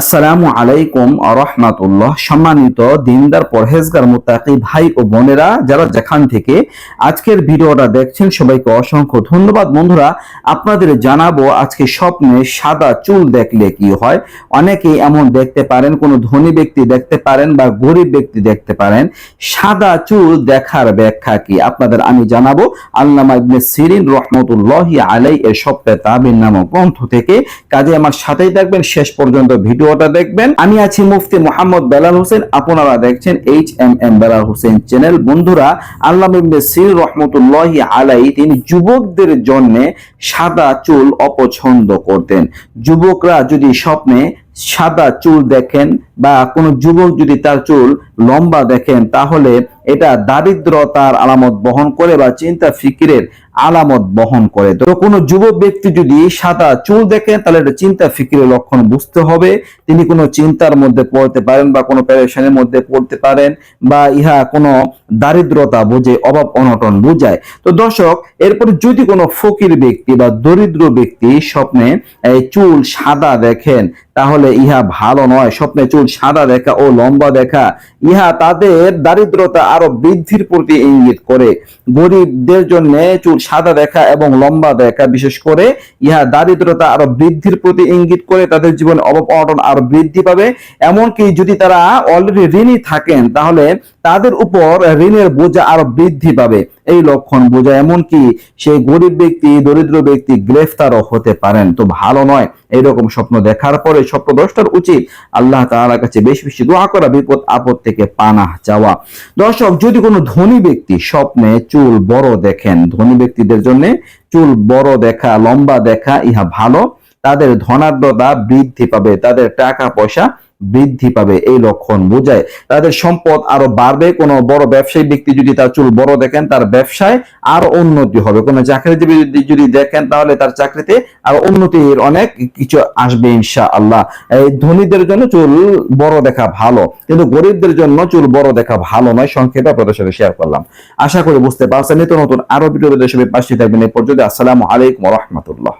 আসসালামু আলাইকুম রহমাতুল্লাহ। সম্মানিত দিনদার, পরহেজগার মুতাকি ভাই ও বোনেরা, যারা যেখান থেকে আজকের ভিডিওটা দেখছেন, সবাইকে অসংখ্য ধন্যবাদ। বন্ধুরা, আপনাদের জানাব আজকে স্বপ্নে সাদা চুল দেখলে কি হয়? অনেকেই এমন দেখতে পারেন, কোনো ধনী ব্যক্তি দেখতে পারেন বা গরিব ব্যক্তি দেখতে পারেন। সাদা চুল দেখার ব্যাখ্যা কি? আপনাদের আমি জানাব আল্লামা ইবনে সিরিন রহমতুল্লাহি আলাই এর স্বপ্নে তাবিন নামক গ্রন্থ থেকে। কাজে আমার সাথেই থাকবেন। শেষ পর্যন্ত ভিডিওটা দেখবেন। আমি আছি মুফতি মোহাম্মদ বেলাল হোসেন। আপনারা দেখছেন H M M Belal Hossain channel বন্ধুরা, আল্লাহ সির রহমতুল্লাহ আলাই তিনি যুবকদের জন্যে সাদা চুল অপছন্দ করতেন। যুবকরা যদি স্বপ্নে সাদা চুল দেখেন বা কোনো যুবক যদি তার চুল লম্বা দেখেন, তাহলে এটা দারিদ্রতার আলামত বহন করে বা চিন্তা ফিকিরের আলামত বহন করে। তো কোনো যুবক ব্যক্তি যদি সাদা চুল দেখেন, তাহলে এটা চিন্তা ফিকিরের লক্ষণ বুঝতে হবে। তিনি কোনো চিন্তার মধ্যে পড়তে পারেন বা কোনো প্যারেশনের মধ্যে পড়তে পারেন বা ইহা কোনো দারিদ্রতা বোঝে, অভাব অনটন বোঝায়। তো দর্শক, এরপর যদি কোনো ফকির ব্যক্তি বা দরিদ্র ব্যক্তি স্বপ্নে চুল সাদা দেখেন, তাহলে ইহা ভালো নয়। স্বপ্নে চুল সাদা দেখা ও লম্বা দেখা। ইহা তাদের দারিদ্রতা আরও বৃদ্ধির প্রতি ইঙ্গিত করে। গরিবদের জন্য চুল সাদা দেখা এবং লম্বা দেখা। বিশেষ করে ইহা দারিদ্রতা আরও বৃদ্ধির প্রতি ইঙ্গিত করে তাদের জীবনে অভাব অনটন আরও বৃদ্ধি পাবে। এমনকি যদি তারা অলরেডি ঋণী থাকেন, তাহলে তাদের উপর ঋণের বোঝা আরও বৃদ্ধি পাবে। এই লক্ষণ বোঝায় এমনকি সেই গরিব ব্যক্তি, দরিদ্র ব্যক্তি গ্রেফতারও হতে পারেন। তো ভালো নয়, এইরকম স্বপ্ন দেখার পরে স্বপ্নদ্রষ্টার উচিত আল্লাহ তাআলার কাছে বেশি বেশি দোয়া করা, বিপদ আপদ থেকে পানাহ চাওয়া। দর্শক, যদি কোনো ধনী ব্যক্তি স্বপ্নে চুল বড় দেখেন, ধনী ব্যক্তিদের জন্য চুল বড় দেখা, লম্বা দেখা, ইহা ভালো। তাদের ধনাঢ্যতা বৃদ্ধি পাবে, তাদের টাকা পয়সা বৃদ্ধি পাবে এই লক্ষণ বোঝায়। তাদের সম্পদ আরও বাড়বে, কোনো বড় ব্যবসায়ী ব্যক্তি যদি তার চুল বড় দেখেন, তার ব্যবসায় আরও উন্নতি হবে। কোনো চাকরিজীবী যদি দেখেন, তাহলে তার চাকরিতে আরও উন্নতির অনেক কিছু আসবে ইনশা আল্লাহ এই ধনীদের জন্য চুল বড় দেখা ভালো, কিন্তু গরিবদের জন্য চুল বড় দেখা ভালো নয়। সংক্ষেপে আপনাদের সাথে শেয়ার করলাম। আশা করি বুঝতে পারছেন। নিত্য নতুন আরও ভিডিও দেশে পাশে থাকবেন। এই পর্যন্ত আসসালামু আলাইকুম রহমতুল্লাহ।